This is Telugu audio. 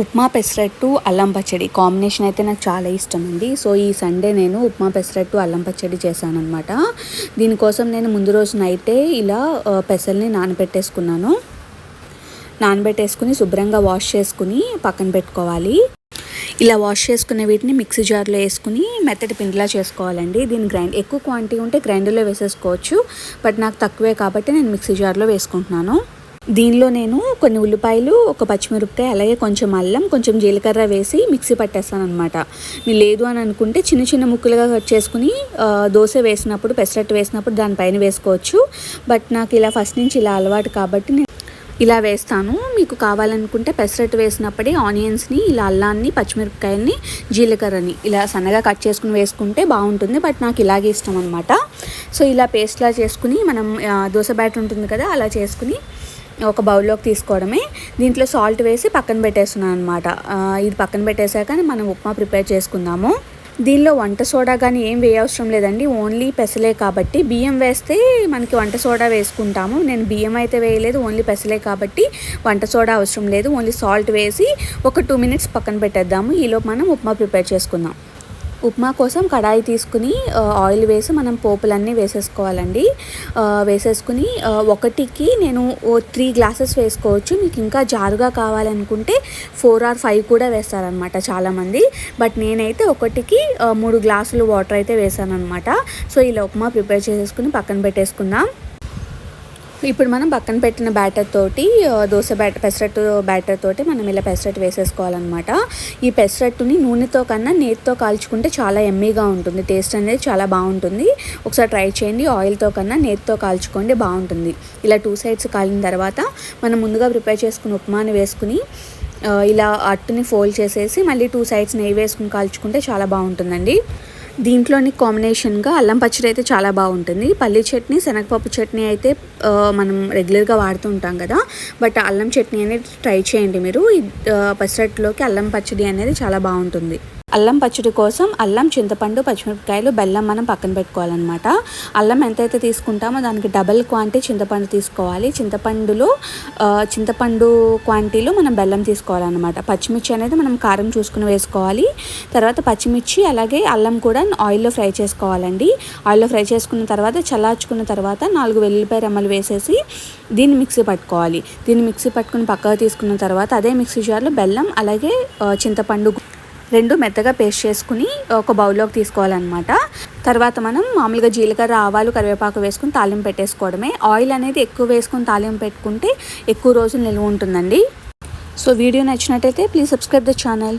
ఉప్మా పెసరట్టు అల్లం పచ్చడి. కాంబినేషన్ అయితే నాకు చాలా ఇష్టం అండి. సో ఈ సండే నేను ఉప్మా పెసరట్టు అల్లం పచ్చడి చేశాను అనమాట దీనికోసం నేను ముందు రోజు నైటే ఇలా పెసల్ని నానబెట్టేసుకున్నాను. నానబెట్టేసుకుని శుభ్రంగా వాష్ చేసుకుని పక్కన పెట్టుకోవాలి. ఇలా వాష్ చేసుకున్న వీటిని మిక్సీ జార్లో వేసుకుని మెత్తటి పిండిలా చేసుకోవాలండి. దీని గ్రైండ్ ఎక్కువ క్వాంటిటీ ఉంటే గ్రైండర్లో వేసేసుకోవచ్చు. బట్ నాకు తక్కువే కాబట్టి నేను మిక్సీ జార్లో వేసుకుంటున్నాను. దీనిలో నేను కొన్ని ఉల్లిపాయలు ఒక పచ్చిమిరపకాయ అలాగే కొంచెం అల్లం కొంచెం జీలకర్ర వేసి మిక్సీ పట్టేస్తాను అనమాట లేదు అని అనుకుంటే చిన్న చిన్న ముక్కలుగా కట్ చేసుకుని దోశ వేసినప్పుడు పెసరట్టు వేసినప్పుడు దానిపైన వేసుకోవచ్చు. బట్ నాకు ఇలా ఫస్ట్ నుంచి ఇలా అలవాటు కాబట్టి నేను ఇలా వేస్తాను. మీకు కావాలనుకుంటే పెసరట్టు వేసినప్పుడే ఆనియన్స్ని ఇలా అల్లాన్ని పచ్చిమిరపకాయల్ని జీలకర్రని ఇలా సన్నగా కట్ చేసుకుని వేసుకుంటే బాగుంటుంది. బట్ నాకు ఇలాగే ఇష్టం అనమాట సో ఇలా పేస్ట్లా చేసుకుని మనం దోశ బ్యాటర్ ఉంటుంది కదా అలా చేసుకుని ఒక బౌల్లోకి తీసుకోవడమే. దీంట్లో సాల్ట్ వేసి పక్కన పెట్టేస్తున్నాను అనమాట ఇది పక్కన పెట్టేశాక మనం ఉప్మా ప్రిపేర్ చేసుకుందాము. దీనిలో వంట సోడా కానీ ఏం వేయవసరం లేదండి. ఓన్లీ పెసలే కాబట్టి బియ్యం వేస్తే మనకి వంట సోడా వేసుకుంటాము. నేను బియ్యం అయితే వేయలేదు ఓన్లీ పెసలే కాబట్టి వంట సోడా అవసరం లేదు. ఓన్లీ సాల్ట్ వేసి ఒక టూ మినిట్స్ పక్కన పెట్టేద్దాము. ఈలోపు మనం ఉప్మా ప్రిపేర్ చేసుకుందాం. ఉప్మా కోసం కడాయి తీసుకుని ఆయిల్ వేసి మనం పోపులన్నీ వేసేసుకోవాలండి. వేసేసుకుని ఒకటికి నేను త్రీ గ్లాసెస్ వేసుకోవచ్చు. మీకు ఇంకా జారుగా కావాలనుకుంటే ఫోర్ ఆర్ ఫైవ్ కూడా వేస్తారనమాట చాలామంది. బట్ నేనైతే ఒకటికి మూడు గ్లాసులు వాటర్ అయితే వేసాను అనమాట సో ఇలా ఉప్మా ప్రిపేర్ చేసేసుకుని పక్కన పెట్టేసుకుందాం. ఇప్పుడు మనం పక్కన పెట్టిన బ్యాటర్ తోటి దోశ బ్యాటర్ పెసరట్టు బ్యాటర్ తోటి మనం ఇలా పెసరట్టు వేసేసుకోవాలన్నమాట. ఈ పెసరట్టుని నూనెతో కన్నా నేతితో కాల్చుకుంటే చాలా ఎమ్మీగా ఉంటుంది. టేస్ట్ అనేది చాలా బాగుంటుంది. ఒకసారి ట్రై చేయండి. ఆయిల్తో కన్నా నేతితో కాల్చుకోండి బాగుంటుంది. ఇలా టూ సైడ్స్ కాలిన తర్వాత మనం ముందుగా ప్రిపేర్ చేసుకుని ఉప్మాని వేసుకుని ఇలా అట్టుని ఫోల్డ్ చేసేసి మళ్ళీ టూ సైడ్స్ నెయ్యి వేసుకుని కాల్చుకుంటే చాలా బాగుంటుందండి. దీంట్లోని కాంబినేషన్గా అల్లం పచ్చడి అయితే చాలా బాగుంటుంది. పల్లి చట్నీ శనగపప్పు చట్నీ అయితే మనం రెగ్యులర్గా వాడుతూ ఉంటాం కదా. బట్ అల్లం చట్నీ అనేది ట్రై చేయండి మీరు. పెసరట్లోకి అల్లం పచ్చడి అనేది చాలా బాగుంటుంది. అల్లం పచ్చడి కోసం అల్లం చింతపండు పచ్చిమిరపకాయలు బెల్లం మనం పక్కన పెట్టుకోవాలన్నమాట. అల్లం ఎంతైతే తీసుకుంటామో దానికి డబల్ క్వాంటిటీ చింతపండు తీసుకోవాలి. చింతపండులో చింతపండు క్వాంటిటీలో మనం బెల్లం తీసుకోవాలన్నమాట. పచ్చిమిర్చి అనేది మనం కారం చూసుకుని వేసుకోవాలి. తర్వాత పచ్చిమిర్చి అలాగే అల్లం కూడా ఆయిల్లో ఫ్రై చేసుకోవాలండి. ఆయిల్లో ఫ్రై చేసుకున్న తర్వాత చల్లార్చుకున్న తర్వాత నాలుగు వెల్లుల్లిపాయ రెమ్మలు వేసేసి దీన్ని మిక్సీ పట్టుకోవాలి. దీన్ని మిక్సీ పట్టుకుని పక్కగా తీసుకున్న తర్వాత అదే మిక్సీ జార్లో బెల్లం అలాగే చింతపండు రెండు మెత్తగా పేస్ట్ చేసుకుని ఒక బౌల్లోకి తీసుకోవాలన్నమాట. తర్వాత మనం మామూలుగా జీలకర్ర ఆవాలు కరివేపాకు వేసుకుని తాలింపు పెట్టేసుకోవడమే. ఆయిల్ అనేది ఎక్కువ వేసుకుని తాలింపు పెట్టుకుంటే ఎక్కువ రోజులు నిల్వ ఉంటుందండి. సో వీడియో నచ్చినట్టయితే ప్లీజ్ సబ్స్క్రైబ్ ద ఛానల్.